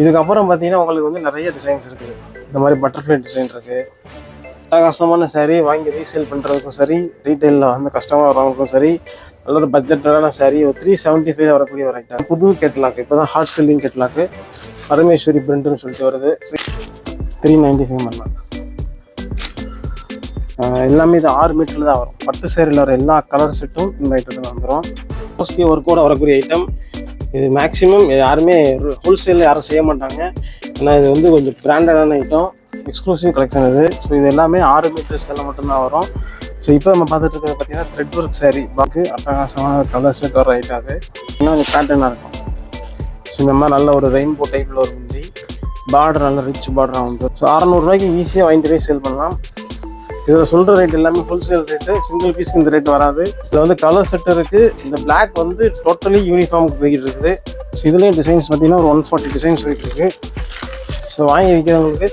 இதுக்கப்புறம் பார்த்தீங்கன்னா உங்களுக்கு வந்து நிறைய டிசைன்ஸ் இருக்குது. இந்த மாதிரி பட்டர்ஃப்ளை டிசைன் இருக்குது அட்டகாசமான சாரீ வாங்கி ரீசேல் பண்ணுறதுக்கும் சரி ரீட்டைலில் வந்து கஸ்டமர் வரவங்களுக்கும் சரி நல்ல ஒரு பட்ஜெட்டான சாரீ ஒரு த்ரீ செவன்ட்டி ஃபைவ் வரக்கூடிய ஒரு ஐட்டம் புது கெட்லாக் இப்போ தான் ஹாட் செல்லிங் கெட்லாக்கு பரமேஸ்வரி பிரிண்ட்னு சொல்லிட்டு வருது. த்ரீ நைன்ட்டி ஃபைவ் பண்ணலாம் எல்லாமே இது ஆறு மீட்டரில் தான் வரும். பட்டு சேரில் வர எல்லா கலர் செட்டும் இந்த ஐட்டத்தில் வந்துடும் மோஸ்ட்லி ஒர்க்கோட வரக்கூடிய ஐட்டம் இது மேக்ஸிமம் யாருமே ஹோல்சேலில் யாரும் செய்ய மாட்டாங்க. ஏன்னா இது வந்து கொஞ்சம் பிராண்டடான ஐட்டம் எக்ஸ்க்ளூசிவ் கலெக்ஷன் இது. ஸோ இது எல்லாமே ஆறு மீட்டர் எல்லாம் மட்டும்தான் வரும். ஸோ இப்போ நம்ம பார்த்துட்டு இருக்கிறது பார்த்தீங்கன்னா த்ரெட் ஒர்க் சாரி பாக்கு அட்டகாசமான கலர் செட் வர ஐட்டம் அது. இன்னும் கொஞ்சம் பேட்டர்னாக இருக்கும். ஸோ இந்த மாதிரி நல்ல ஒரு ரெயின்போ டைப்பில் ஒரு முந்தி பார்டர் நல்ல ரிச் பார்டராக வந்து ஸோ அறநூறுரூவாய்க்கு ஈஸியாக வாங்கிட்டு போய் சேல் பண்ணலாம். இதில் சொல்கிற ரேட் எல்லாமே ஹோல்சேல் ரேட்டு சிங்கிள் பீஸ்க்கு இந்த ரேட் வராது. இதில் வந்து கலர் செட் இருக்குது இந்த பிளாக் வந்து டோட்டலி யூனிஃபார்முக்கு போய்கிட்டு இருக்குது. ஸோ இதுலேயும் டிசைன்ஸ் பார்த்தீங்கன்னா ஒரு ஒன் ஃபார்ட்டி டிசைன்ஸ் போயிட்டுருக்கு ஸோ வாங்கி விற்கிறவங்களுக்கு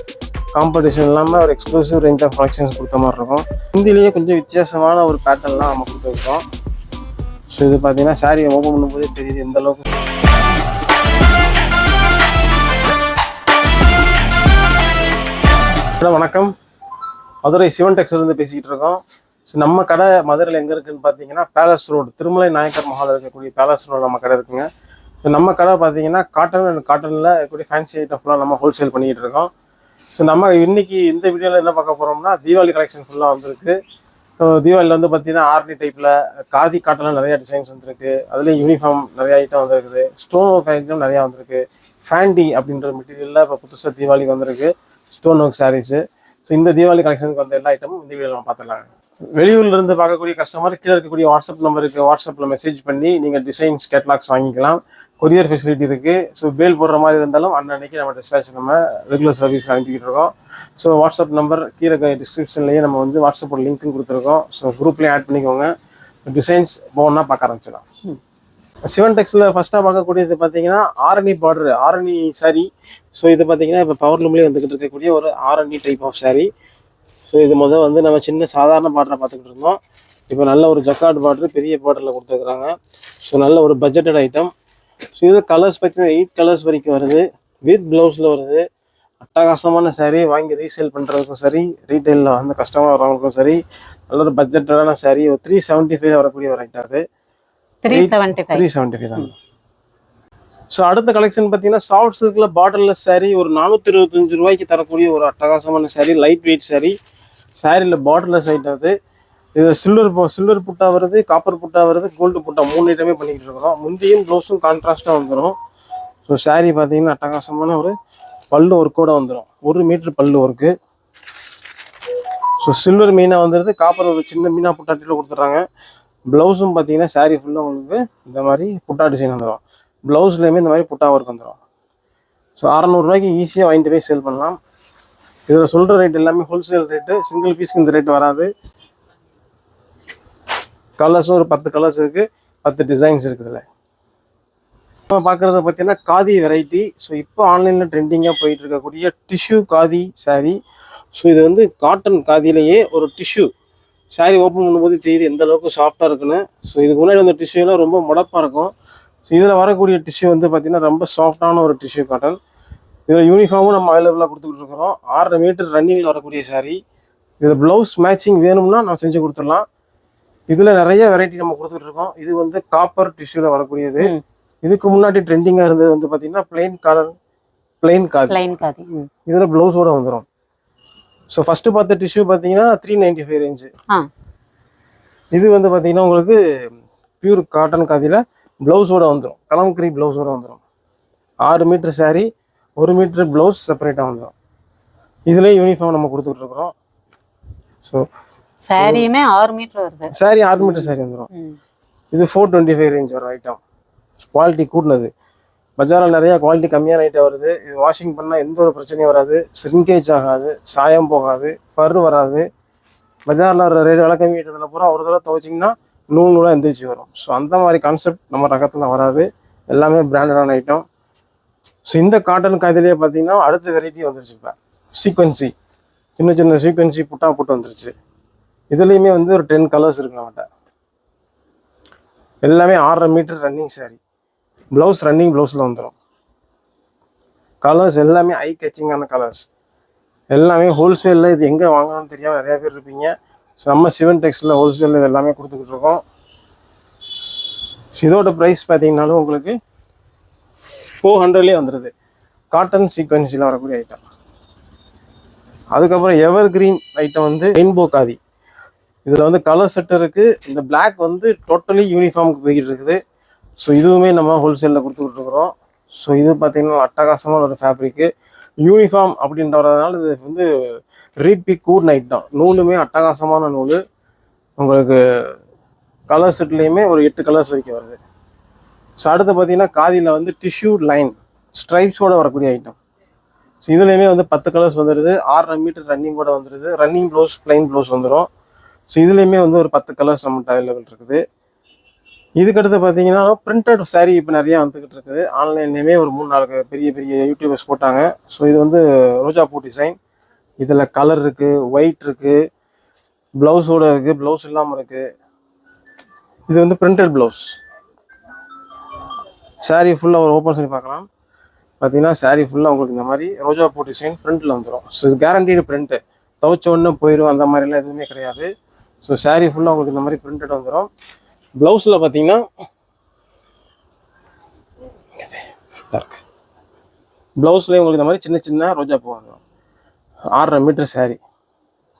காம்படிஷன் இல்லாமல் ஒரு எக்ஸ்க்ளூசிவ் ரேஞ்ச் ஆஃப் கலெக்ஷன்ஸ் கொடுத்த மாதிரி இருக்கும். ஹிந்திலேயே கொஞ்சம் வித்தியாசமான ஒரு பேட்டர்ன்லாம் நம்ம கொடுத்துருக்கோம். ஸோ இது பார்த்தீங்கன்னா சாரியை ஓப்பன் பண்ணும்போதே தெரியுது எந்த அளவுக்கு. ஹலோ வணக்கம். மதுரை சிவன் டெக்ஸ்லேருந்து பேசிக்கிட்டு இருக்கோம். ஸோ நம்ம கடை மதுரையில் எங்கே இருக்குன்னு பார்த்தீங்கன்னா பேலஸ் ரோடு திருமலை நாயக்கர் மஹால் இருக்கக்கூடிய பேலஸ் ரோடு நம்ம கடை இருக்குங்க. ஸோ நம்ம கடை பார்த்தீங்கன்னா காட்டன் அண்ட் காட்டனில் இருக்கக்கூடிய ஃபேன்சி ஐட்டம் ஃபுல்லாக நம்ம ஹோல்சேல் பண்ணிக்கிட்டு இருக்கோம். ஸோ நம்ம இன்னைக்கு இந்த வீடியோவில் என்ன பார்க்க போகிறோம்னா தீபாவளி கலெக்ஷன் ஃபுல்லாக வந்திருக்கு. ஸோ தீபாவளியில் வந்து பார்த்தீங்கன்னா ஆர்னி டைப்பில் காதி காட்டனில் நிறையா டிசைன்ஸ் வந்துருக்கு. அதுலேயும் யூனிஃபார்ம் நிறைய ஐட்டம் வந்துருக்குது. ஸ்டோன் ஒர்க் ஐட்டம் நிறையா வந்திருக்கு. ஃபேண்டி அப்படின்ற மெட்டீரியலில் இப்போ புதுசாக தீபாவளிக்கு வந்திருக்கு. ஸ்டோன் ஒர்க் சாரீஸு ஸோ இந்த தீபாவளி கலெக்ஷனுக்கு வந்த எல்லா ஐட்டமும் இந்த வீடியோவில் நம்ம பார்த்துடலாம். வெளியூர்ல இருந்து பார்க்கக்கூடிய கஸ்டமர் கீழே இருக்கக்கூடிய வாட்ஸ்அப் நம்பருக்கு வாட்ஸ்அப்பில் மெசேஜ் பண்ணி நீங்கள் டிசைன்ஸ் கேட்லாக்ஸ் வாங்கிக்கலாம். கொரியர் ஃபெசிலிட்டி இருக்குது ஸோ பேல் போடுற மாதிரி இருந்தாலும் அன்னன்னைக்கு நம்ம டிஸ்பேச் நம்ம ரெகுலர் சர்வீஸ் அனுப்பிக்கிட்டு இருக்கோம். ஸோ வாட்ஸ்அப் நம்பர் கீழே டிஸ்கிரிப்ஷன்லேயே நம்ம வந்து வாட்ஸ்அப்போட லிங்க்கும் கொடுத்துருக்கோம். ஸோ குரூப்லேயே ஆட் பண்ணிக்கோங்க. டிசைன்ஸ் போகணுன்னா பார்க்க ஆரம்பிச்சிடலாம். சிவன் டெக்ஸில் ஃபஸ்ட்டாக பார்க்கக்கூடியது பார்த்தீங்கன்னா Arani border Arani saree. So இது பார்த்தீங்கன்னா இப்போ பவர் லூம்லேயே வந்துக்கிட்டு இருக்கக்கூடிய ஒரு Arani type of saree. So இது முதல் வந்து நம்ம சின்ன சாதாரண பார்டரை பார்த்துக்கிட்டு இருந்தோம். இப்போ நல்ல ஒரு ஜக்காட் பார்டர் பெரிய பார்டரில் கொடுத்துருக்குறாங்க. ஸோ நல்ல ஒரு பட்ஜெட்டட் ஐட்டம் ஸோ இது கலர்ஸ் பார்த்தீங்கன்னா எயிட் கலர்ஸ் வரைக்கும் வருது. வித் ப்ளவுஸில் வருது. அட்டகாசமான சாரீ வாங்கி ரீசேல் பண்ணுறதுக்கும் சரி ரீட்டைலில் வந்து கஸ்டமர் வரவங்களுக்கும் சரி நல்ல ஒரு பட்ஜெட்டடான சாரீ ஒரு த்ரீ செவன்ட்டி ஃபைவ் வரக்கூடிய ஒரு ஐட்டம் அது. Three five three seventy five தான் ஸோ அடுத்த கலெக்ஷன் பார்த்தீங்கன்னா சாஃப்ட் சில்கில் பாட்டிலில் சேரீ ஒரு நானூற்றி இருபத்தஞ்சு ரூபாய்க்கு தரக்கூடிய ஒரு அட்டகாசமான சேரீ லைட் வெயிட் saree சாரியில் பாட்டிலில் சைட் அது. இது சில்வர் சில்வர் புட்டா வருது காப்பர் புட்டா வருது கோல்டு புட்டா மூணு ஐட்டமே பண்ணிக்கிட்டு இருக்கிறோம். முந்தியும் ப்ளவுஸும் கான்ட்ராஸ்ட்டாக வந்துடும் ஸோ சாரீ பார்த்தீங்கன்னா அட்டகாசமான ஒரு பல்லு ஒர்க்கோட வந்துடும் ஒரு மீட்ரு பல்லு ஒர்க்கு ஸோ சில்வர் மீனாக வந்துடுது காப்பர் ஒரு சின்ன மீனாக புட்டாட்டியில் கொடுத்துட்றாங்க. ப்ளவுஸும் பார்த்தீங்கன்னா saree ஃபுல்லாக உங்களுக்கு இந்த மாதிரி புட்டா டிசைன் வந்துடும் ப்ளவுஸ்லேயுமே இந்த மாதிரி புட்டா ஒர்க் வந்துடும் ஸோ அறநூறுரூவாய்க்கு ஈஸியாக வாங்கிட்டு போய் சேல் பண்ணலாம். இதில் சொல்கிற ரேட் எல்லாமே ஹோல்சேல் ரேட்டு சிங்கிள் பீஸ்க்கு இந்த ரேட் வராது. கலர்ஸும் ஒரு பத்து கலர்ஸ் இருக்குது பத்து டிசைன்ஸ் இருக்குதுல்ல இப்போ பார்க்குறத பார்த்தீங்கன்னா காதி வெரைட்டி ஸோ இப்போ ஆன்லைனில் ட்ரெண்டிங்காக போயிட்டு இருக்கக்கூடிய டிஷ்யூ காதி saree. ஸோ இது வந்து காட்டன் காதிலேயே ஒரு டிஷ்யூ saree ஓப்பன் பண்ணும்போது தெரியுது எந்த அளவுக்கு சாஃப்டாக இருக்குன்னு. ஸோ இதுக்கு முன்னாடி வந்த டிஷ்யூலாம் ரொம்ப முடப்பாக இருக்கும். ஸோ இதில் வரக்கூடிய டிஷ்யூ வந்து பார்த்திங்கன்னா ரொம்ப சாஃப்டான ஒரு டிஷ்யூ காட்டன் இதில் யூனிஃபார்மும் நம்ம அவைலபிளாக கொடுத்துக்கிட்டு இருக்கிறோம். ஆறரை மீட்டர் ரன்னிங்கில் வரக்கூடிய saree. இதில் ப்ளவுஸ் மேட்சிங் வேணும்னா நம்ம செஞ்சு கொடுத்துடலாம். இதில் நிறைய வெரைட்டி நம்ம கொடுத்துட்டு இருக்கோம். இது வந்து காப்பர் டிஷ்யூவில் வரக்கூடியது. இதுக்கு முன்னாடி ட்ரெண்டிங்காக இருந்தது வந்து பார்த்தீங்கன்னா plain colour plain khadi line khadi. இதில் ப்ளவுஸோட வந்துடும் ஸோ ஃபஸ்ட்டு பார்த்த டிஷ்யூ பார்த்தீங்கன்னா த்ரீ நைன்டி ஃபைவ் ரேஞ்சு இது வந்து பார்த்தீங்கன்னா உங்களுக்கு பியூர் காட்டன் காதியில் ப்ளவுஸோட வந்துடும் கலம்கரி ப்ளவுஸோட வந்துடும் ஆறு மீட்டர் saree ஒரு மீட்டர் ப்ளவுஸ் செப்பரேட்டாக வந்துடும் இதுலேயும் யூனிஃபார்ம் நம்ம கொடுத்துட்டு இருக்கிறோம். ஸோ சாரியுமே ஆறு மீட்டர் வருது. saree ஆறு மீட்டர் saree வந்துடும். இது ஃபோர் டுவெண்ட்டி ஃபைவ் ரேஞ்ச் வரும் ஐட்டம் குவாலிட்டி கூட்டினது பஜாரில் நிறையா குவாலிட்டி கம்மியான ஐட்டம் வருது. இது வாஷிங் பண்ணால் எந்த ஒரு பிரச்சனையும் வராது. ஸ்ரிங்கேஜ் ஆகாது. சாயம் போகாது. ஃபர் வராது. பஜாரில் வர ரேட் விலை கம்மி ஐட்டத்தில் பூரா ஒரு தடவை துவைச்சிங்கன்னா நூல் நூலாக எந்திரிச்சு வரும். ஸோ அந்த மாதிரி கான்செப்ட் நம்ம ரகத்தில் வராது. எல்லாமே பிராண்டடான ஐட்டம் ஸோ இந்த காட்டன் காய்திலேயே பார்த்தீங்கன்னா அடுத்த வெரைட்டி வந்துருச்சு இப்போ. சீக்வன்சி சின்ன சின்ன சீக்வன்சி புட்டா புட்டு வந்துருச்சு. இதுலேயுமே வந்து ஒரு டென் கலர்ஸ் இருக்கு நம்மகிட்ட. எல்லாமே ஆறரை metre running saree blouse running ப்ளவுஸில் வந்துடும் கலர்ஸ் எல்லாமே ஐ கேச்சிங்கான கலர்ஸ் எல்லாமே ஹோல்சேலில் இது எங்கே வாங்கணும்னு தெரியாமல் நிறையா பேர் இருப்பீங்க. ஸோ நம்ம சிவன் டெக்ஸில் ஹோல்சேலில் இது எல்லாமே கொடுத்துக்கிட்டு இருக்கோம். ஸோ இதோட ப்ரைஸ் பார்த்தீங்கன்னாலும் உங்களுக்கு ஃபோர் ஹண்ட்ரட்லேயே வந்துடுது காட்டன் சீக்வன்சியில் வரக்கூடிய ஐட்டம் அதுக்கப்புறம் எவர் கிரீன் ஐட்டம் வந்து ரெயின்போ காதி இதில் வந்து கலர் செட் இருக்குது இந்த பிளாக் வந்து டோட்டலி யூனிஃபார்முக்கு போய்கிட்டு இருக்குது. ஸோ இதுவுமே நம்ம ஹோல்சேலில் கொடுத்துக்கிட்டுருக்குறோம் ஸோ இது பார்த்தீங்கன்னா அட்டகாசமான ஒரு ஃபேப்ரிக்கு யூனிஃபார்ம் அப்படின்ற வரதுனால இது வந்து ரீபி கூட் நைட் தான். நூலுமே அட்டகாசமான நூல். உங்களுக்கு கலர் செட்லேயுமே ஒரு எட்டு கலர்ஸ் வரைக்கும் வருது. ஸோ அடுத்து பார்த்தீங்கன்னா காதியில் வந்து டிஷ்யூ லைன் ஸ்ட்ரைப்ஸோட வரக்கூடிய ஐட்டம் ஸோ இதுலேயுமே வந்து பத்து கலர்ஸ் வந்துடுது ஆறரை மீட்டர் ரன்னிங் கூட வந்துடுது ரன்னிங் ப்ளவுஸ் பிளைன் ப்ளவுஸ் வந்துடும் ஸோ இதுலேயுமே வந்து ஒரு பத்து கலர்ஸ் நம்மகிட்ட அவைலபிள் இருக்குது. இதுக்கடுத்து பார்த்தீங்கன்னா பிரிண்டட் சாரீ இப்போ நிறையா வந்துக்கிட்டு இருக்குது. ஆன்லைன்லேயுமே ஒரு மூணு நாலு பெரிய பெரிய யூடியூபர்ஸ் போட்டாங்க. ஸோ இது வந்து ரோஜா பூ டிசைன் இதில் கலர் இருக்குது ஒயிட் இருக்குது ப்ளவுஸோட இருக்குது ப்ளவுஸ் இல்லாமல் இருக்குது இது வந்து பிரிண்டட் ப்ளவுஸ் சாரீ ஃபுல்லாக ஒரு ஓப்பன் பண்ணி பார்க்கலாம். பார்த்தீங்கன்னா சாரீ ஃபுல்லாக உங்களுக்கு இந்த மாதிரி ரோஜா பூ டிசைன் பிரிண்ட்டில் வந்துடும் ஸோ இது கேரண்டீடு பிரிண்ட்டு துவைச்ச உடனே போயிடும் அந்த மாதிரிலாம் எதுவுமே கிடையாது. ஸோ சாரீ ஃபுல்லாக உங்களுக்கு இந்த மாதிரி பிரிண்டட் வந்துடும் ப்ளவுஸில் பார்த்தீங்கன்னா ப்ளவுஸ்லேயும் உங்களுக்கு இந்த மாதிரி சின்ன சின்ன ரோஜா பூ வந்துடும் ஆறரை மீட்டர் saree.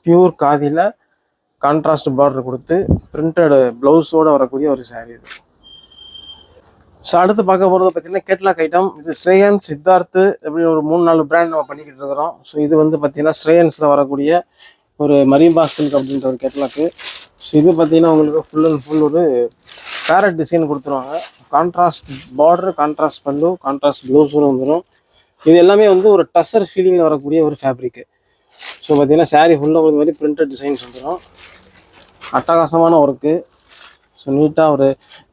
பியூர் காதியில் கான்ட்ராஸ்ட் பார்டர் கொடுத்து பிரிண்டட் ப்ளவுஸோடு வரக்கூடிய ஒரு saree இது. ஸோ அடுத்து பார்க்க போகிறது பார்த்தீங்கன்னா கேட்லாக் ஐட்டம் இது ஸ்ரேயன் சித்தார்த்து எப்படி ஒரு மூணு நாலு பிராண்ட் நம்ம பண்ணிக்கிட்டு இருக்கிறோம். ஸோ இது வந்து பார்த்தீங்கன்னா ஸ்ரேயன்ஸில் வரக்கூடிய ஒரு மரீம்பா அப்படின்ற ஒரு கேட்லாக்கு ஸோ இது பார்த்தீங்கன்னா உங்களுக்கு ஃபுல் அண்ட் ஃபுல் ஒரு பேரட் டிசைன் கொடுத்துருவாங்க. Contrast border contrast pallu contrast ப்ளவுஸும் வந்துடும் இது எல்லாமே வந்து ஒரு டசர் ஃபீலிங்கில் வரக்கூடிய ஒரு ஃபேப்ரிக்கு ஸோ பார்த்தீங்கன்னா சாரீ ஃபுல்லாக ஒரு மாதிரி பிரிண்டட் டிசைன்ஸ் வந்துடும் அட்டகாசமான ஒர்க்கு ஸோ நீட்டாக ஒரு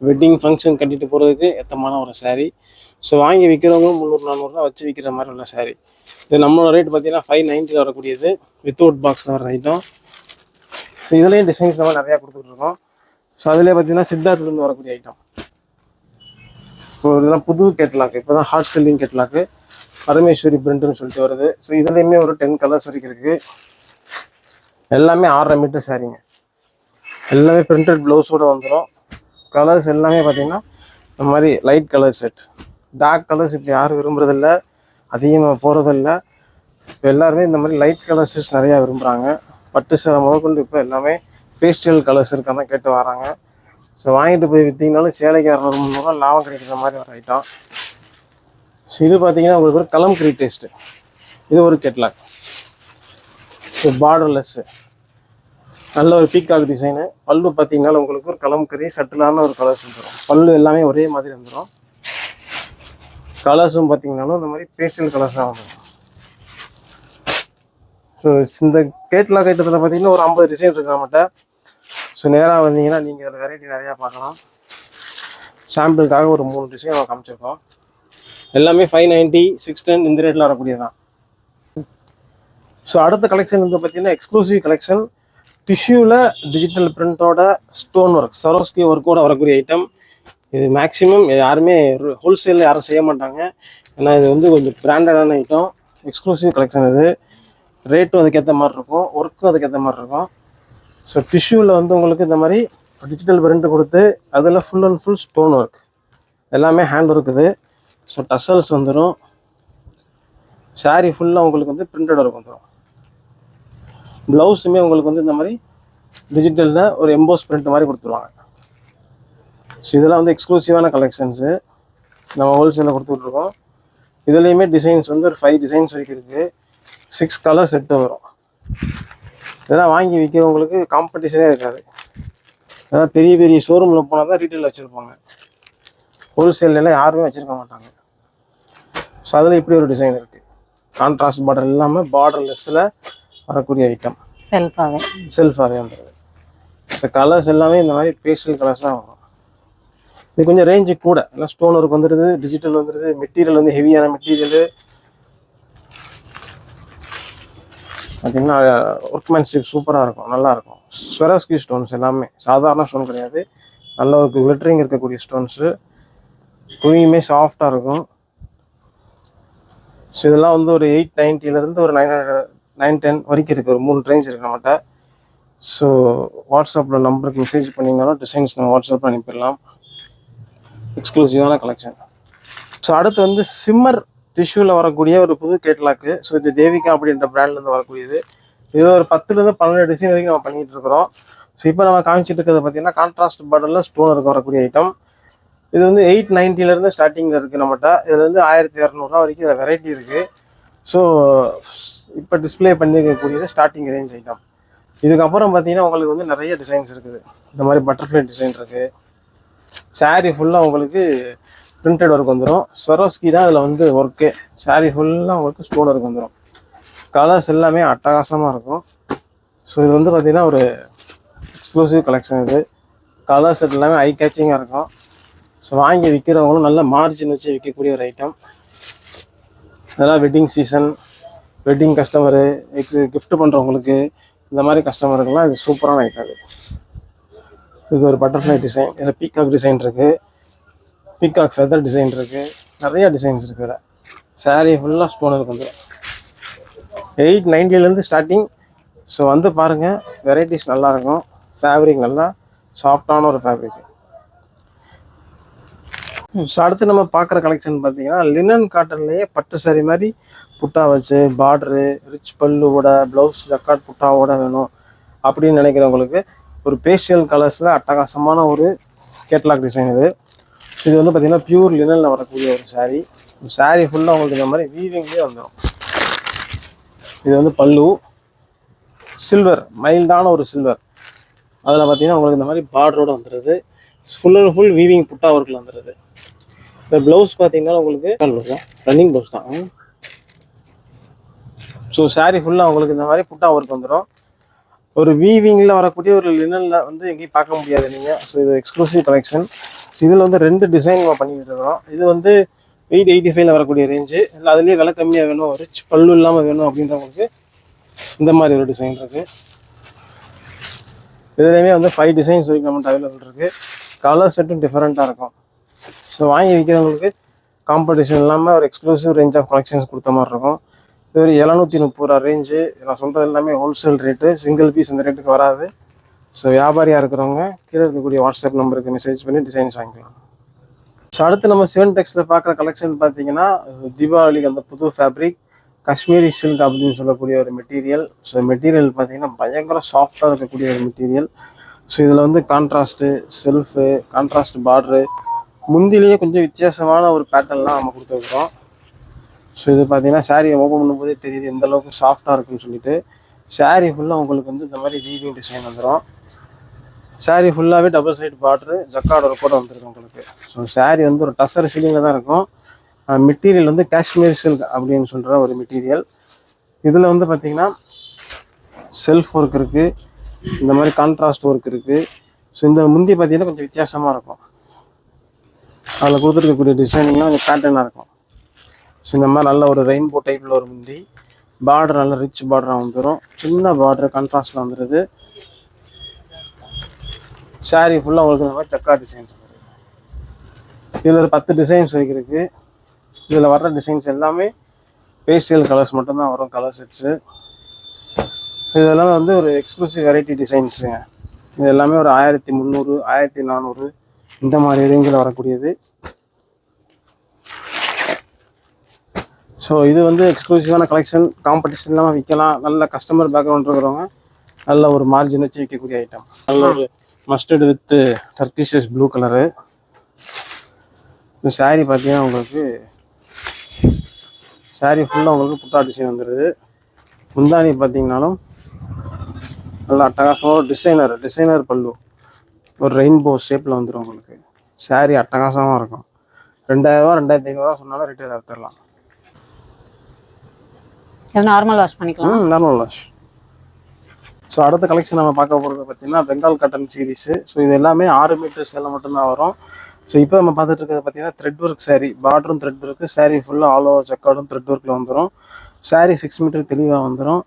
வெட்டிங் ஃபங்க்ஷன் கட்டிட்டு போகிறதுக்கு ஏற்றமான ஒரு சாரீ ஸோ வாங்கி விற்கிறவங்களும் முந்நூறு நானூறுரூவா வச்சு விற்கிற மாதிரி உள்ள சாரீ இது நம்மளோட ரேட் பார்த்தீங்கன்னா ஃபைவ் நைன்ட்டியில் வரக்கூடியது. வித்தவுட் பாக்ஸில் வர ஐட்டம் இதுலேயும் டிசைன்ஸ் நம்ம நிறையா கொடுத்துட்ருக்கோம் ஸோ அதிலே பார்த்தீங்கன்னா சித்தார்த்துலேருந்து வரக்கூடிய ஐட்டம் ஸோ இதெல்லாம் புது கேட்லாக் இப்போ தான் ஹாட் செல்லிங் கேட்லாக் பரமேஸ்வரி பிரிண்ட்னு சொல்லிட்டு வருது. ஸோ இதுலேயுமே ஒரு டென் கலர்ஸ் வரைக்கும் இருக்குது எல்லாமே ஆறரை மீட்டர் சாரீங்க எல்லாமே பிரிண்டட் ப்ளவுஸோட வந்துடும் கலர்ஸ் எல்லாமே பார்த்திங்கன்னா இந்த மாதிரி light colour set dark colours இப்போ யாரும் விரும்புறதில்ல. அதிகமாக போகிறதில்ல இப்போ எல்லாருமே இந்த மாதிரி லைட் கலர் செட்ஸ் நிறையா விரும்புகிறாங்க பட்டு சேலை முதற்கொண்டு இப்போ எல்லாமே பேஸ்டல் கலர்ஸ் இருக்காங்க கேட்டு வராங்க. ஸோ வாங்கிட்டு போய் விற்றீங்கனாலும் சேலைக்கு இரநூறு முந்நூறுவா லாபம் கிடைக்கிற மாதிரி ஒரு ஐட்டம் ஸோ இது பார்த்தீங்கன்னா உங்களுக்கு ஒரு கலம்கரி டேஸ்ட்டு இது ஒரு கெட்லாக் ஸோ பார்டர்லெஸ்ஸு நல்ல ஒரு பீக்காக் டிசைனு பல்லு பார்த்தீங்கன்னா உங்களுக்கு ஒரு கலம்கரி சட்டிலான ஒரு கலர்ஸ் வந்துடும் பல்லு எல்லாமே ஒரே மாதிரி வந்துடும் கலர்ஸும் பார்த்தீங்கன்னாலும் இந்த மாதிரி பேஸ்டல் கலர்ஸாக வந்துடும் ஸோ இந்த கேட்லாக் ஐட்டத்தில் பார்த்தீங்கன்னா ஒரு ஐம்பது டிசைன் இருக்கு நம்மகிட்ட. ஸோ நேராக வந்தீங்கன்னா நீங்கள் அதில் வெரைட்டி நிறையா பார்க்கலாம். சாம்பிளுக்காக ஒரு மூணு டிசைன் நம்ம காமிச்சிருக்கோம். எல்லாமே ஃபைவ் நைன்ட்டி சிக்ஸ் டென் இந்த ரேட்டில் வரக்கூடியதான் ஸோ அடுத்த கலெக்ஷன் வந்து பார்த்தீங்கன்னா எக்ஸ்க்ளூசிவ் கலெக்ஷன் டிஷ்யூவில் டிஜிட்டல் பிரிண்டோட ஸ்டோன் ஒர்க் சரோஸ்கி ஒர்க்கோட வரக்கூடிய ஐட்டம் இது மேக்ஸிமம் யாருமே ஹோல்சேலில் யாரும் செய்ய மாட்டாங்க. ஏன்னா இது வந்து கொஞ்சம் பிராண்டடான ஐட்டம் எக்ஸ்க்ளூசிவ் கலெக்ஷன் இது. ரேட்டும் அதுக்கேற்ற மாதிரி இருக்கும் ஒர்க்கும் அதுக்கேற்ற மாதிரி இருக்கும். ஸோ டிஷ்யூவில் வந்து உங்களுக்கு இந்த மாதிரி டிஜிட்டல் பிரிண்ட் கொடுத்து அதில் full and full stone work எல்லாமே ஹேண்ட் ஒர்க் இது. ஸோ டசல்ஸ் வந்துடும் saree ஃபுல்லாக உங்களுக்கு வந்து பிரிண்டட் ஒர்க் வந்துடும் ப்ளவுஸுமே உங்களுக்கு வந்து இந்த மாதிரி டிஜிட்டலில் ஒரு எம்போஸ் பிரிண்ட் மாதிரி கொடுத்துருவாங்க. ஸோ இதெல்லாம் வந்து எக்ஸ்க்ளூசிவான கலெக்ஷன்ஸு நம்ம ஹோல்சேலில் கொடுத்துட்ருக்கோம் இதுலேயுமே டிசைன்ஸ் வந்து ஒரு ஃபைவ் டிசைன்ஸ் வரைக்கும் இருக்குது சிக்ஸ் கலர் செட்டு வரும். இதெல்லாம் வாங்கி விற்கிறவங்களுக்கு காம்படிஷனே இருக்காது. அதாவது பெரிய பெரிய ஷோரூமில் போனால் தான் ரீட்டைல் வச்சுருப்பாங்க. ஹோல்சேல்லாம் யாருமே வச்சுருக்க மாட்டாங்க. ஸோ அதில் இப்படி ஒரு டிசைன் இருக்குது கான்ட்ராஸ்ட் பார்டர் இல்லாமல் பார்டர் லெஸ்ஸில் வரக்கூடிய ஐட்டம் செல்ஃபாவே செல்ஃபாகவே வந்துடுது ஸோ கலர்ஸ் எல்லாமே இந்த மாதிரி பேஸ்டல் கலர்ஸ் தான் வரும். இது கொஞ்சம் ரேஞ்சு கூட. எல்லாம் ஸ்டோன் ஒர்க் வந்துடுது டிஜிட்டல் வந்துடுது மெட்டீரியல் வந்து ஹெவியான மெட்டீரியலு பார்த்தீங்கன்னா ஒர்க்மேன்ஷிப் சூப்பராக இருக்கும் நல்லா இருக்கும். ஸ்வெரஸ்கி ஸ்டோன்ஸ் எல்லாமே சாதாரண ஸ்டோன் கிடையாது. நல்ல ஒரு கிளிட்டரிங் இருக்கக்கூடிய ஸ்டோன்ஸு துணியுமே சாஃப்டாக இருக்கும். ஸோ இதெல்லாம் வந்து ஒரு எயிட் நைன்ட்டிலேருந்து ஒரு நைன் ஹண்ட்ரட் நைன் டென் வரைக்கும் இருக்குது ஒரு மூணு ரேஞ்ச் இருக்குது நம்மகிட்ட. ஸோ வாட்ஸ்அப்பில் நம்பருக்கு மெசேஜ் பண்ணிங்கனாலும் டிசைன்ஸ் நம்ம வாட்ஸ்அப்பில் அனுப்பிடலாம். எக்ஸ்க்ளூசிவான கலெக்ஷன் ஸோ அடுத்து வந்து சிம்மர் டிஷ்யூவில் வரக்கூடிய ஒரு புது கேட்லாக்கு ஸோ இது தேவிகா அப்படின்ற பிராண்ட்லேருந்து வரக்கூடியது. இது ஒரு பத்துலேருந்து பன்னெண்டு டிசைன் வரைக்கும் நம்ம பண்ணிகிட்டு இருக்கிறோம். ஸோ இப்போ நம்ம காமிச்சிட்டு இருக்கிறது பார்த்தீங்கன்னா கான்ட்ராஸ்ட் பாட்டிலில் ஸ்டோன் இருக்க வரக்கூடிய ஐட்டம் இது வந்து எயிட் நைன்ட்டிலேருந்து ஸ்டார்டிங்கில் இருக்குது நம்மகிட்ட இதில் வந்து ஆயிரத்தி இரநூறுவா வரைக்கும் இதில் வெரைட்டி இருக்குது ஸோ இப்போ டிஸ்ப்ளே பண்ணியிருக்கக்கூடியது ஸ்டார்டிங் ரேஞ்ச் ஐட்டம் இதுக்கப்புறம் பார்த்தீங்கன்னா உங்களுக்கு வந்து நிறைய டிசைன்ஸ் இருக்குது. இந்த மாதிரி பட்டர்ஃப்ளை டிசைன் இருக்குது saree ஃபுல்லாக உங்களுக்கு பிரிண்டட் ஒர்க் வந்துடும் ஸ்வரோஸ்கி தான் இதில் வந்து ஒர்க்கு சாரீ ஃபுல்லாக ஒர்க்கு ஸ்டோன் ஒர்க் வந்துடும் கலர்ஸ் எல்லாமே அட்டகாசமாக இருக்கும். ஸோ இது வந்து பார்த்திங்கன்னா ஒரு எக்ஸ்க்ளூசிவ் கலெக்ஷன் இது. கலர்ஸ் எல்லாமே ஐ கேச்சிங்காக இருக்கும். ஸோ வாங்கி விற்கிறவங்களும் நல்ல மார்ஜின் வச்சு விற்கக்கூடிய ஒரு ஐட்டம் இதெல்லாம் wedding season wedding customer gift பண்ணுறவங்களுக்கு இந்த மாதிரி கஸ்டமருக்கெல்லாம் இது சூப்பரான ஐட்டம் இது. இது ஒரு பட்டர்ஃப்ளை டிசைன் இதில் பீகாக் டிசைன் இருக்குது பீகாக் ஃபெதர் டிசைன் இருக்குது நிறையா டிசைன்ஸ் இருக்குது இதில். saree ஃபுல்லாக ஸ்டோன் இருக்கு வந்து எயிட் நைன்ட்டிலேருந்து ஸ்டார்டிங் ஸோ வந்து பாருங்கள் வெரைட்டிஸ் நல்லாயிருக்கும் ஃபேப்ரிக் நல்லா சாஃப்டான ஒரு ஃபேப்ரிக் ஸோ அடுத்து நம்ம பார்க்குற கலெக்ஷன் பார்த்தீங்கன்னா லினன் காட்டன்லேயே பட்டு சாரி மாதிரி புட்டா வச்சு பார்டரு ரிச் பல்லுவோட ப்ளவுஸ் ஜக்காட் புட்டாவோட வேணும் அப்படின்னு நினைக்கிறவங்களுக்கு ஒரு பேஷியல் கலர்ஸில் அட்டகாசமான ஒரு கேட்லாக் டிசைன் இது. இது வந்து பார்த்தீங்கன்னா பியூர் லினனில் வரக்கூடிய ஒரு saree. சாரீ ஃபுல்லாக உங்களுக்கு இந்த மாதிரி வீவிங்லேயே வந்துடும் இது வந்து பல்லு சில்வர் மைல்டான ஒரு சில்வர் அதில் பார்த்தீங்கன்னா உங்களுக்கு இந்த மாதிரி பார்டரோடு வந்துடுது ஃபுல் அண்ட் ஃபுல் வீவிங் புட்டா ஒர்க்கில் வந்துடுது இந்த ப்ளவுஸ் பார்த்தீங்கன்னா உங்களுக்கு ரன்னிங் ப்ளவுஸ் தான். ஸோ சாரீ ஃபுல்லாக உங்களுக்கு இந்த மாதிரி புட்டா ஒர்க் வந்துடும் ஒரு வீவிங்கில் வரக்கூடிய ஒரு லினனில் வந்து எங்கேயும் பார்க்க முடியாது நீங்கள் ஸோ இது எக்ஸ்க்ளூசிவ் கலெக்ஷன் இதில் வந்து ரெண்டு டிசைன் நம்ம பண்ணிக்கிட்டு இருக்கிறோம். இது வந்து எயிட் எயிட்டி ஃபைவ்ல வரக்கூடிய ரேஞ்சு இல்லை அதுலேயே விலை கம்மியாக வேணும் ரிச் பல்லு இல்லாமல் வேணும் அப்படின்றவங்களுக்கு இந்த மாதிரி ஒரு டிசைன் இருக்குது இதுலேயுமே வந்து ஃபைவ் டிசைன்ஸ் வரைக்கும் நம்மகிட்ட அவைலபிள் இருக்குது கலர் செட்டும் டிஃப்ரெண்ட்டாக இருக்கும். ஸோ வாங்கி விற்கிறவங்களுக்கு காம்படிஷன் இல்லாமல் ஒரு எக்ஸ்க்ளூசிவ் ரேஞ்ச் ஆஃப் கலெக்ஷன்ஸ் கொடுத்த மாதிரி இருக்கும். இது ஒரு எழுநூற்றி முப்பது ரூபா ரேஞ்சு நான் சொல்கிறது எல்லாமே ஹோல்சேல் ரேட்டு சிங்கிள் பீஸ் இந்த ரேட்டுக்கு வராது. ஸோ வியாபாரியாக இருக்கிறவங்க கீழே இருக்கக்கூடிய வாட்ஸ்அப் நம்பருக்கு மெசேஜ் பண்ணி டிசைன்ஸ் வாங்கிக்கலாம். ஸோ அடுத்து நம்ம சிவன் டெக்ஸில் பார்க்குற கலெக்ஷன் பார்த்தீங்கன்னா தீபாவளிக்கு அந்த புது ஃபேப்ரிக் காஷ்மீரி சில்க் அப்படின்னு சொல்லக்கூடிய ஒரு மெட்டீரியல் ஸோ மெட்டீரியல் பார்த்தீங்கன்னா பயங்கர சாஃப்டாக இருக்கக்கூடிய ஒரு மெட்டீரியல் ஸோ இதில் வந்து கான்ட்ராஸ்ட்டு செல்ஃபு கான்ட்ராஸ்ட் பார்டரு முந்திலேயே கொஞ்சம் வித்தியாசமான ஒரு பேட்டர்ன்லாம் நம்ம கொடுத்துருக்குறோம். ஸோ இது பார்த்தீங்கன்னா சாரியை ஓப்பன் பண்ணும்போதே தெரியுது எந்த அளவுக்கு சாஃப்டாக இருக்குன்னு சொல்லிட்டு. Saree ஃபுல்லாக உங்களுக்கு வந்து இந்த மாதிரி வீவிங் டிசைன் வந்துடும் சாரீ ஃபுல்லாகவே டபுள் சைடு பாட்ரு ஜக்காடு ஒரு கூட வந்துருக்கு உங்களுக்கு. ஸோ சாரீ வந்து ஒரு டசர் ஃபீலிங்கில் தான் இருக்கும். மெட்டீரியல் வந்து காஷ்மீர் சில்க் அப்படின்னு சொல்கிற ஒரு மெட்டீரியல் இதில் வந்து பார்த்திங்கன்னா செல்ஃப் ஒர்க் இருக்குது இந்த மாதிரி கான்ட்ராஸ்ட் ஒர்க் இருக்குது ஸோ இந்த முந்தி பார்த்தீங்கன்னா கொஞ்சம் வித்தியாசமாக இருக்கும். அதில் கொடுத்துருக்கக்கூடிய டிசைனிங்லாம் கொஞ்சம் பேட்டர்னாக இருக்கும். ஸோ இந்த மாதிரி நல்ல ஒரு ரெயின்போ டைப்பில் ஒரு முந்தி. பார்டர் நல்ல ரிச் பார்டராக வந்துடும் சின்ன பார்டர் கான்ட்ராஸ்டில் வந்துடுது ஷாரி ஃபுல்லாக உங்களுக்கு இந்த மாதிரி சக்கா டிசைன்ஸ் இதில் ஒரு பத்து டிசைன்ஸ் வரைக்கும் இருக்குது இதில் வர்ற டிசைன்ஸ் எல்லாமே பேஸ்டியல் கலர்ஸ் மட்டும்தான் வரும் கலர் செட்ஸு இதெல்லாம் வந்து ஒரு எக்ஸ்க்ளூசிவ் வெரைட்டி டிசைன்ஸுங்க இது எல்லாமே ஒரு ஆயிரத்தி முந்நூறு ஆயிரத்தி நானூறு இந்த மாதிரி ரேஞ்சில் வரக்கூடியது. ஸோ இது வந்து எக்ஸ்க்ளூசிவான கலெக்ஷன் காம்படிஷன் இல்லாமல் விற்கலாம் நல்ல கஸ்டமர் பேக்ரவுண்ட் இருக்கிறவங்க நல்ல ஒரு மார்ஜின் வச்சு விற்கக்கூடிய ஐட்டம் நல்ல ஒரு mustard with turquoise blue colour இந்த saree பார்த்தீங்கன்னா உங்களுக்கு saree ஃபுல்லாக உங்களுக்கு புட்டா டிசைன் வந்துடுது முந்தானி பார்த்தீங்கன்னாலும் நல்ல அட்டகாசமாக ஒரு டிசைனர் டிசைனர் பல்லு. ஒரு ரெயின்போ ஷேப்பில் வந்துடும் உங்களுக்கு. Saree அட்டகாசமாக இருக்கும். ரெண்டாயிரரூவா ரெண்டாயிரத்தி ஐநூறுரூவா சொன்னாலும் ரிட்டைல் எடுத்துடலாம் நார்மல் வாஷ் பண்ணிக்கலாம். நார்மல் வாஷ் ஸோ அடுத்த கலெக்ஷன் நம்ம பார்க்க போகிறது பார்த்தீங்கன்னா பெங்கால் காட்டன் சீரிஸு ஸோ இது எல்லாமே ஆறு மீட்டர் சேலை மட்டும்தான் வரும். ஸோ இப்போ நம்ம பார்த்துட்டு இருக்கிறது பார்த்தீங்கன்னா த்ரெட் ஒர்க் சாரீ பார்டரும் த்ரெட் ஒர்க்கு சாரீ ஃபுல்லாக ஆல் ஓவர் ஜக்கார்டும் த்ரெட் ஒர்க்கில் வந்துடும் சாரீ சிக்ஸ் மீட்டர் தெளிவாக வந்துடும்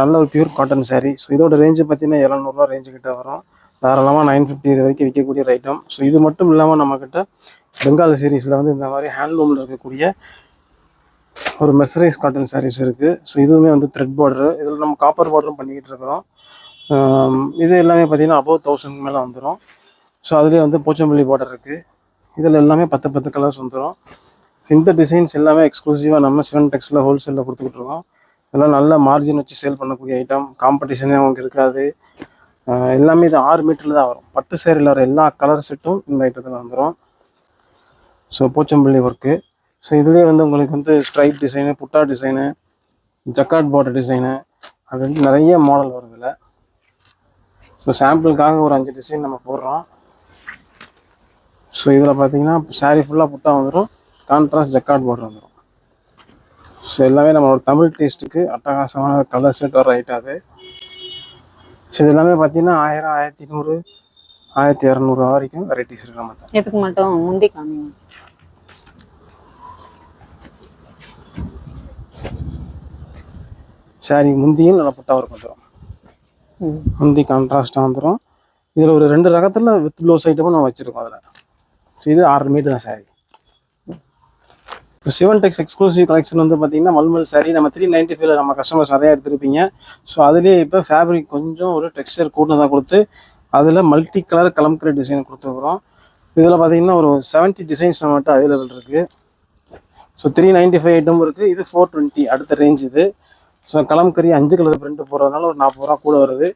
நல்ல ஒரு பியூர் காட்டன் சாரீ ஸோ இதோட ரேஞ்சு பார்த்தீங்கன்னா இரநூறுவா ரேஞ்சு கிட்ட வரும். தாராளமாக நைன் ஃபிஃப்டி வரைக்கும் விற்கக்கூடிய ஐட்டம் ஸோ இது மட்டும் இல்லாமல் நம்மக்கிட்ட பெங்கால் சீரீஸில் வந்து இந்த மாதிரி ஹேண்ட்லூமில் இருக்கக்கூடிய ஒரு மெர்சரைஸ் காட்டன் சாரீஸ் இருக்குது ஸோ இதுவுமே வந்து த்ரெட் பார்டரு இதில் நம்ம காப்பர் பார்டரும் பண்ணிக்கிட்டு இருக்கிறோம். இது எல்லாமே பார்த்திங்கன்னா அபவ் தௌசண்ட் மேலே வந்துடும் ஸோ அதுலேயே வந்து போச்சம்பள்ளி பார்டர் இருக்குது இதில் எல்லாமே பத்து பத்து கலர்ஸ் வந்துடும் இந்த டிசைன்ஸ் எல்லாமே எக்ஸ்க்ளூசிவாக நம்ம சிவன் டெக்ஸில் ஹோல்சேலில் கொடுத்துக்கிட்டு இருக்கோம். இதெல்லாம் நல்ல மார்ஜின் வச்சு சேல் பண்ணக்கூடிய ஐட்டம் காம்படிஷனே அவங்களுக்கு இருக்காது. எல்லாமே இது ஆறு மீட்டரில் தான் வரும். பட்டு சேரில் வர எல்லா கலர் செட்டும் இந்த ஐட்டத்தில் வந்துடும் ஸோ போச்சம்பள்ளி ஒர்க்கு ஸோ இதுலேயே வந்து உங்களுக்கு வந்து stripe design butta design jacquard border design அப்படின்னு நிறைய மாடல் வருது இல்லை. ஸோ சாம்பிளுக்காக ஒரு அஞ்சு டிசைன் நம்ம போடுறோம். ஸோ இதில் பார்த்தீங்கன்னா சாரீ ஃபுல்லாக புட்டா வந்துடும் கான்ட்ராஸ்ட் ஜக்காட் பார்டர் வந்துடும் ஸோ எல்லாமே நம்மளோட தமிழ் டேஸ்ட்டுக்கு அட்டகாசமான கலர் செட் வர ஐட்டம் அது. ஸோ இது எல்லாமே பார்த்தீங்கன்னா ஆயிரம் ஆயிரத்தி நூறு ஆயிரத்தி இரநூறு வரைக்கும் வெரைட்டிஸ் இருக்க மாட்டேன் எதுக்கு மட்டும் முந்தி காமிங்க. சாரி முந்தியும் நல்லா புட்டா ஒர்க் வந்துடும் முந்தி கான்ட்ராஸ்டாக வந்துடும் இதில் ஒரு ரெண்டு ரகத்தில் வித் ப்ளவுஸ் ஐட்டமும் நம்ம வச்சுருக்கோம் அதில். ஸோ இது ஆறு மீட்டர் தான் சாரி இப்போ சிவன் டெக்ஸ் எக்ஸ்க்ளூசிவ் கலெக்ஷன் வந்து பார்த்தீங்கன்னா மல்மல் சாரி நம்ம த்ரீ நைன்ட்டி ஃபைவ்ல நம்ம கஸ்டமர்ஸ் நிறையா எடுத்துருப்பீங்க. ஸோ அதுலேயே இப்போ ஃபேப்ரிக் கொஞ்சம் ஒரு டெக்ஸ்டர் கூட்டினதாக கொடுத்து அதில் மல்டி கலர் கலம்கரி டிசைன் கொடுத்துருக்குறோம். இதில் பார்த்தீங்கன்னா ஒரு செவன்ட்டி டிசைன்ஸ் நம்மகிட்ட அவைலபிள் இருக்குது ஸோ த்ரீ நைன்ட்டி ஃபைவ் ஐட்டமும் இருக்குது இது ஃபோர் டுவெண்ட்டி அடுத்த ரேஞ்ச் இது. ஸோ கலம்கரி அஞ்சு கலர் பிரிண்ட் போடுறதுனால ஒரு நாற்பது ரூபா கூட வருது.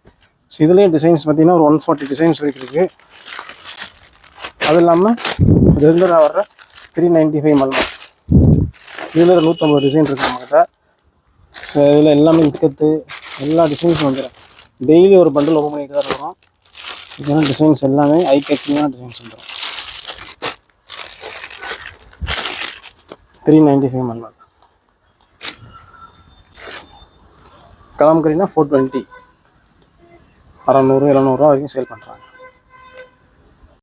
ஸோ இதுலேயும் டிசைன்ஸ் பார்த்தீங்கன்னா ஒரு ஒன் ஃபார்ட்டி டிசைன்ஸ் வரைக்கும் இருக்குது அது இல்லாமல் ரெகுலராக வர்ற த்ரீ நைன்ட்டி ஃபைவ் மல்மா இதில் ஒரு நூற்றம்பது டிசைன் இருக்குது நம்மக்கிட்ட ஸோ இதில் எல்லாமே இக்கத்து எல்லா டிசைன்ஸும் வந்துடும் டெய்லி ஒரு பண்டில் ஓப்பன் பண்ணிட்டு தான் இருக்கிறோம் இதெல்லாம் டிசைன்ஸ் எல்லாமே ஐ கேச்சிங்கான டிசைன்ஸ் வந்துடும் த்ரீ நைன்ட்டி ஃபைவ் மல்மா கலாம்கரினா ஃபோர் டுவெண்ட்டி அறநூறு எழுநூறுவா வரைக்கும் சேல் பண்ணுறாங்க